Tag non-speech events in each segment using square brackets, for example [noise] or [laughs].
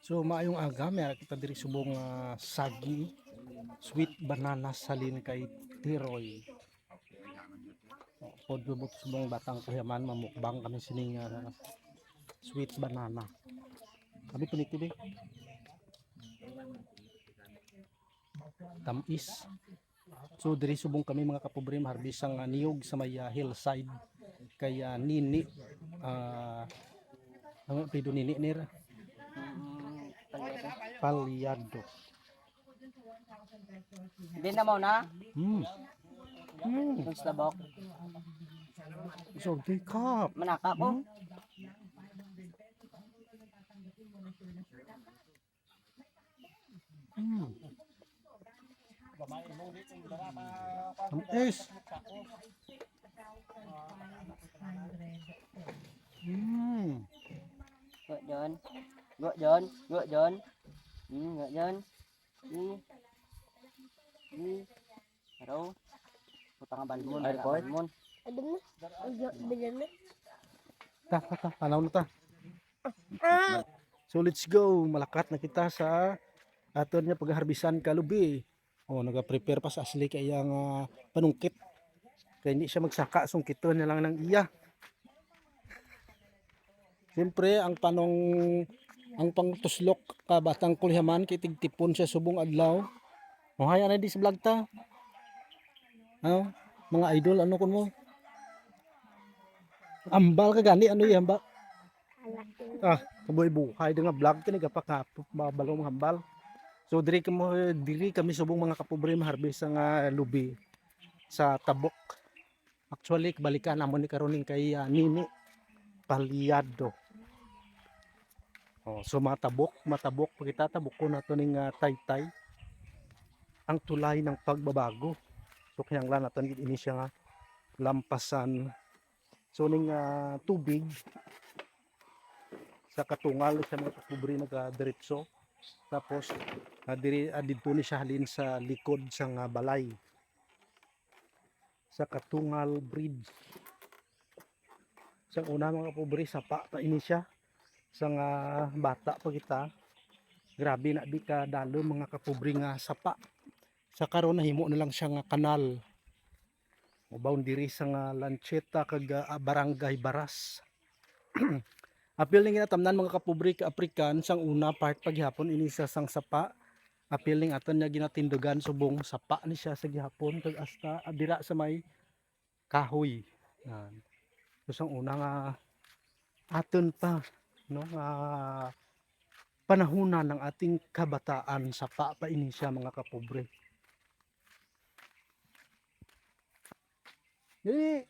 So maayong aga, may kita diri subong ah, sagi, sweet banana salin kay Tiroy. Oh, Pod lubot subong batang kuyaman mamukbang kami sining ah, sweet banana. Kami pinitibi. Tamis. So diri subong kami mga kapobre maharbis ang ah, niyog sa may ah, hillside kay ah, nini ah ang pido nini nir palyado. Hindi na mo na. Hmm. Hmm. Kung sa bok. So di kap. Manaka ko. Hmm. Ang is. Hmm. Gua John. Gua John. Gua John. Hmm, gua John. Hmm. Hmm. Pero putang balmon, Ay, boy. balmon. Adam na. Ayo, bilan na. Ta, ta, ta. Tanaw na ta. So let's go. Malakat na kita sa aton niya pagharbisan kalubi. Oh, naga-prepare pa sa asli kay ang ah, panungkit. Kaya hindi siya magsaka, sungkiton na lang ng iya. Siyempre, ang panong ang pangtuslok ka batang kulyaman kay tigtipon siya subong adlaw. Oh, haya na di sa vlog ta. Ano? Mga idol, ano kun mo? Ambal ka gani, ano yung hamba? Ah, kaboy buhay nga vlog kini gapak nga babalong hambal. So diri kamo diri kami subong mga kapobre maharbis ang ah, lubi sa tabok. Actually balikan namon ni karon kay ah, Nini Palyado. Oh, so matabok, matabok pag kita tabok ko nato ning ah, taytay. Ang tulay ng pagbabago. So kinahanglan naton gid ini siya nga lampasan. So ning ah, tubig sa katungal sa mga kapobre nagadiretso. Tapos uh, uh, ni siya halin sa likod sa nga balay sa Katungal Bridge. Sa una mga pobre sapa pa ini siya sa nga bata pa kita. Grabe na di ka dalo mga kapobre nga sapa. Sa karon nahimo na lang siya nga kanal. Ubaw diri sa nga Lancheta kag ah, Barangay Baras. [clears throat] Apil ning tamnan mga kapobre ka African sang una part paghapon ini sa sang sapa. Apil ning aton niya ginatindugan subong sapa ni siya sa gihapon kag hasta adira sa may kahoy. Yan. So sang una nga aton pa no nga panahunan ng ating kabataan sapa pa ini siya mga kapobre. Dili.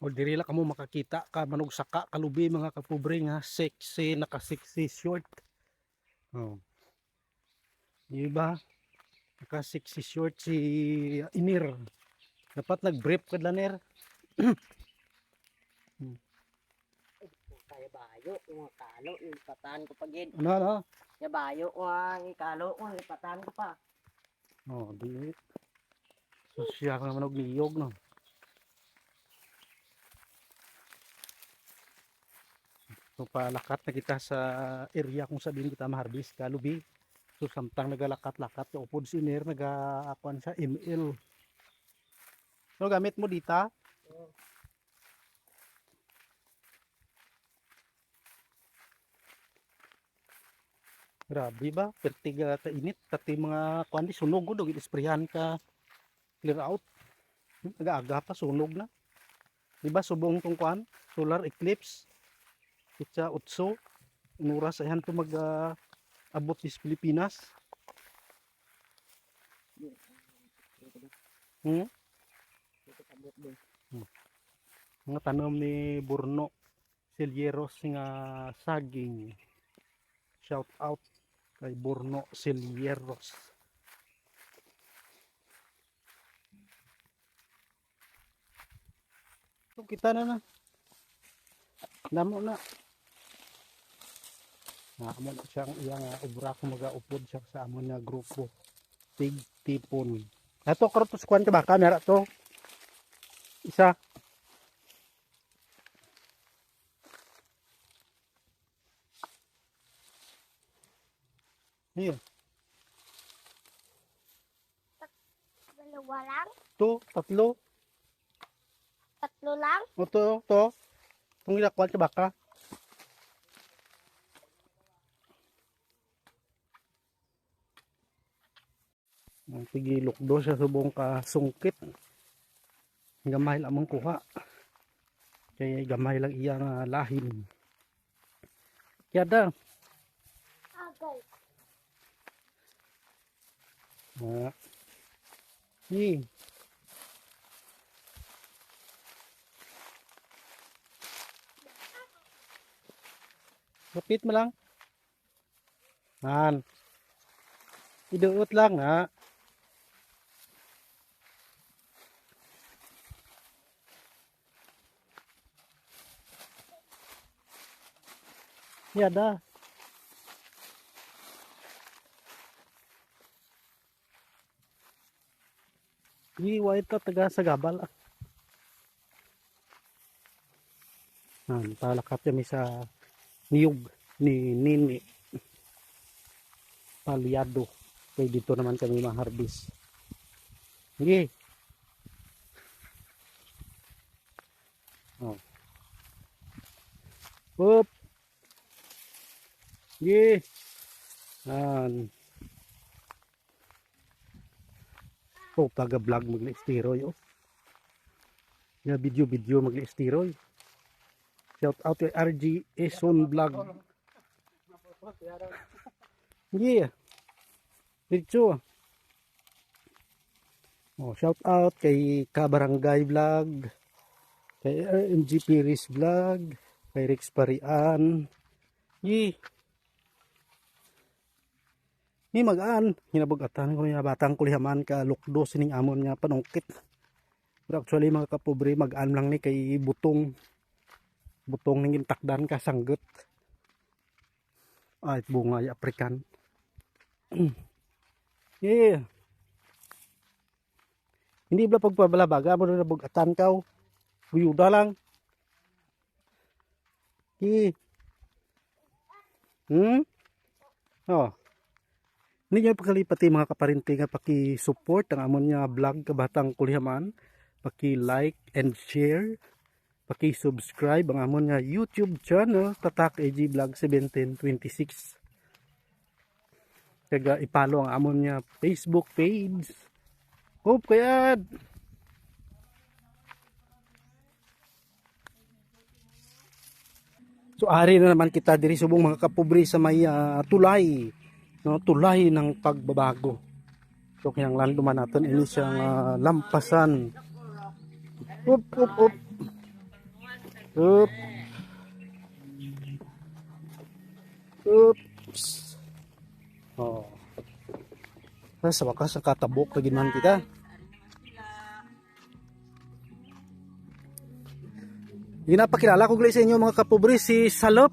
o diri la kamo makakita ka manog saka kalubi mga kapobre nga sexy naka sexy short. Oh di ba? Naka sexy short si Inir. Dapat nag brief ka ner [clears throat] Kaya bayo, mga kalo, yung patan ko pa gid. ano ano Ya bayo, yung ikalo, yung patan ko pa. oh di ka naman og niyog no So palakat na kita sa area kung sabihin kita maharbis kalubi. So samtang nagalakat-lakat yung upod si Inir nagakuan sa ML. So gamit mo dita? Grabe ba? Pertiga ta init pati mga kuan di sunog gud og isprehan ka clear out. Hmm, Aga-aga pa sunog na. Di ba subong tong kuan? Solar eclipse. Itsa utso. Inuras ayan to mag ah, abot sa Pilipinas. Hmm? Mga tanom ni Burno Silyeros nga saging. Shout out kay Burno Silyeros. So, kita na na. Namo na. Nakamon ko siyang iyang uh, ubra ko magaupod siya sa amon nga grupo. Tig tipon. Ato karon to squan ka ba? Kamera to. Isa. Here. Dalawa lang? To, tatlo. Tatlo lang? O to, to. Itong ginakwan sa baka. Ang tigilok do siya subong ka sungkit. Gamay lamang kuha. Kaya gamay lang iya nga lahin. Kaya da. Agay. Ah. Ni. Lapit mo lang. Man. Iduot lang ha. Yada. Iwa ito taga sa gabal. ah. Yan, talakat kami sa ni Nini. Palyado. Kaya dito naman kami maharbis. Sige. Oh. Up. Sige. Yan. Oh, taga vlog magli-estiroy oh. Ya video video magli-estiroy. Shout out kay RG Eson Vlog. Yeah. Diretso. Oh, shout out kay Kabarangay Vlog, kay RMG Piris Vlog, kay Rex Parian. Yeah. Ni magaan, hinabugatan ko niya batang kulihaman ka lukdo sining amon nga panungkit. Pero actually mga kapobre magaan lang ni kay butong butong ning takdan ka sanggut. Ay bunga ya African. yeah. [clears throat] Hindi ba pagpabalabaga mo na bugatan ka? Buyuda lang. Yeah. Hmm? Oh. Hindi nyo pagkalipati mga kaparinti nga paki-support ang amon nga vlog kabatang kulihaman. Paki-like and share. Paki-subscribe ang amon nga YouTube channel Tatak AG Vlog 1726. Kaya ipalo ang amon nga Facebook page. Hope kaya So ari na naman kita diri subong mga kapobre sa may ah, tulay no tulay ng pagbabago. So kinanglan duman natin ini siyang ah, lampasan. Up up up. Up. Oops oh. Ah, sa wakas ang katabok na ginahan kita. Ginapakilala ko gali sa inyo mga kapobre si Salop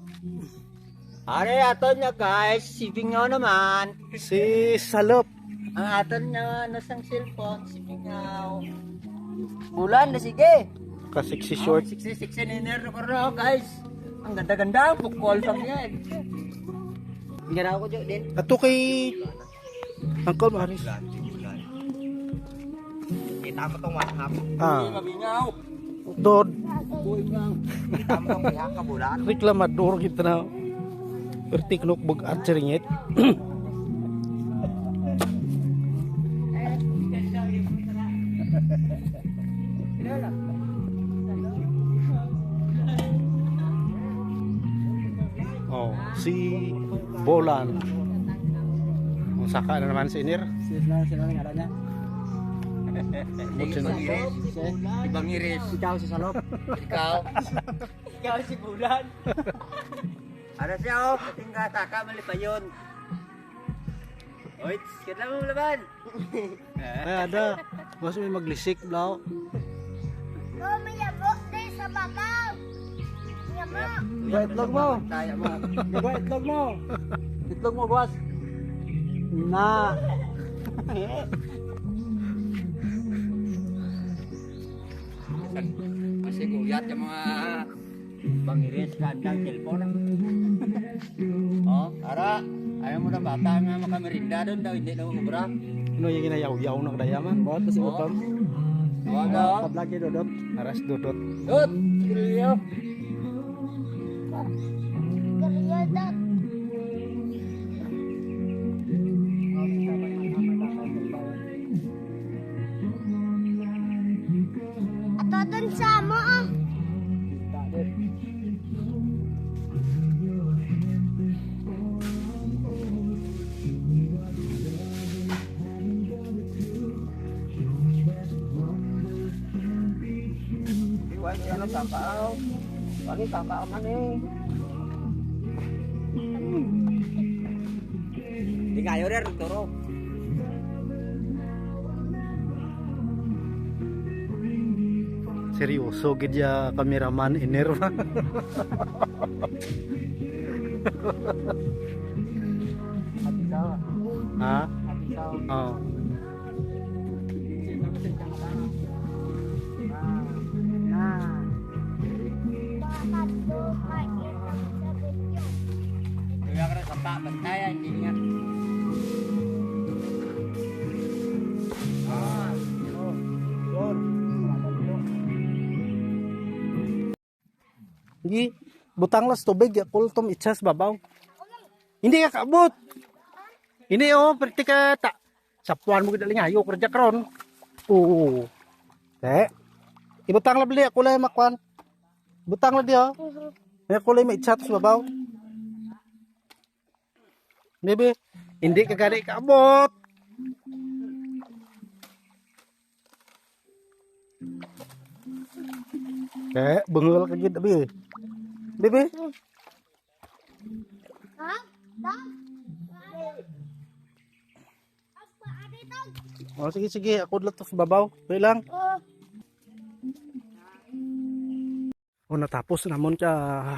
Are aton niya guys, sibingaw naman. si Salop Ang aton niya nasang cellphone, sibingaw. Bulan na sige. kasiksi Short. short 66 niner ko ro guys. Ang ganda-ganda, bukol pang yan. Ganaw ko jo din. Ato kay Uncle Maris. Kita mo tong WhatsApp. Ah, Mabingaw. Dod. Kita mo tong kaya ka bulan. reklamador kita na. Perti knok bug archeringit. [coughs] Oh, si Bolan. Ang saka na naman si Inir. Sino ang? Ibang Iris. Ikaw si Salop. Ikaw. Ikaw si Bulan. [laughs] Ano siya oh? Pating ka taka mali pa yun. Oy, kita mo laban. [laughs] Ay, ada. Mas may maglisik daw. Oh, may yabok din sa babaw. Yabok. Iba itlog mo. Kaya mo. Iba itlog mo. Itlog mo, boss. Na. Kasi guyat yung mga Bang Iris kadang telepon. oh, ara ayam udah batang sama kamerinda don daw hindi daw kubra. No yung inayaw-yaw na kadaya man. Bawat kasi oh. utom. Oh, daw. Kablaki dodot. Aras dodot. Dot. Kiriyo. Kiriyo daw. Pagi kakao man eh. Di kayo rin, Toro. Seryoso gid ya kameraman iner. ha? Oh. Bakit to mainit sa Kaya sa pa, bantayan, hindi nga. Ah, oh, doon. Gi, butang las tubig ya kultom itsas babaw. Hindi ka kaabot. Hindi oh, perti ka ta. Sapuan mo gidali ngayo kerja kron. Oo. Te. Ibutang beli ako lang makwan. Butang la dia. May kulay may chat sa babaw. Bebe, hindi ka gani kaabot. Kaya, bengol ka gid abi. Bebe, Ha? Oh, sige sige, ako lang to sa babaw. Wait lang. Oh, O natapos namon ka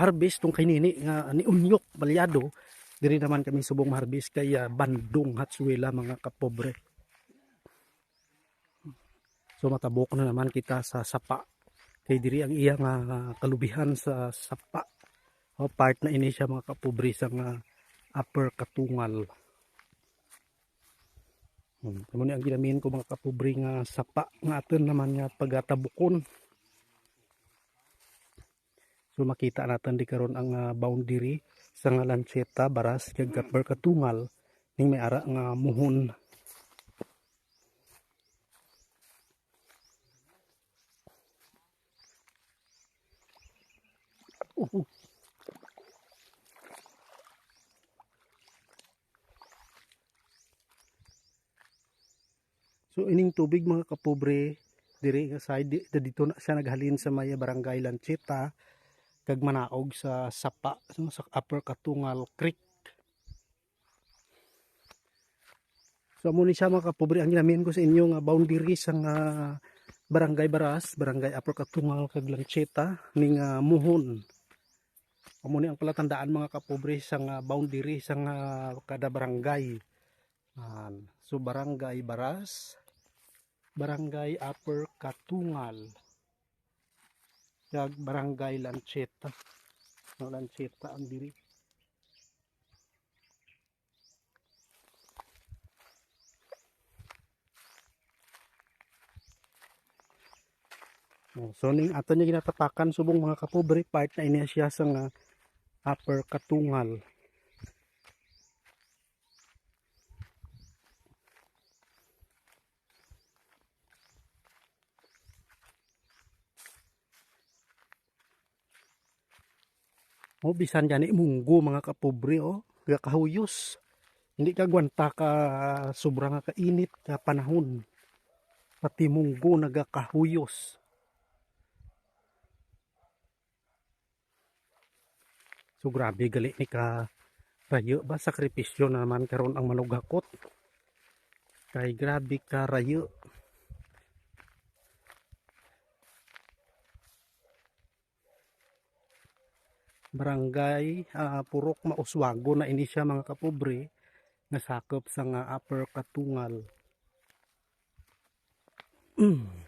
harvest tong kay nini nga ni unyok balyado. Diri naman kami subong harvest kay ah, bandong hatsuela mga kapobre. So matabok na naman kita sa sapa. Kay diri ang iya nga kalubihan sa sapa. O part na ini siya mga kapobre sa nga upper katungal. Hmm. Amo ni ang ginamin ko mga kapobre nga sapa nga aton naman nga pagatabukon. So makita natin di karon ang ah, boundary sa nga lanseta baras kag katungal ning may ara nga muhon. Uhu. [laughs] So ining tubig mga kapobre diri nga side di- dito na siya naghalin sa may barangay Lanceta kag manaog sa sapa sa upper katungal creek. So amo siya mga kapobre ang ginamin ko sa inyo nga boundary sa nga barangay baras barangay upper katungal kag lancheta ning nga muhon amo ni ang palatandaan mga kapobre sa nga boundary sa nga kada barangay. So barangay baras barangay upper katungal kag barangay Lancheta. No, Lancheta ang diri. Oh, so ning ato niya ginatapakan subong mga kapobre part na iniya siya sa nga upper katungal. Oh, bisan yan munggo mga kapobre oh. Gakahuyos. Hindi ka gwanta ka sobrang nga kainit ka panahon. Pati munggo nagakahuyos. So grabe gali ni ka rayo ba sakripisyo naman karon ang manugakot. Kay grabe ka rayo. Barangay ah, Purok Mauswago na ini siya mga kapobre nga sakop sa nga upper katungal. Mm. [clears throat]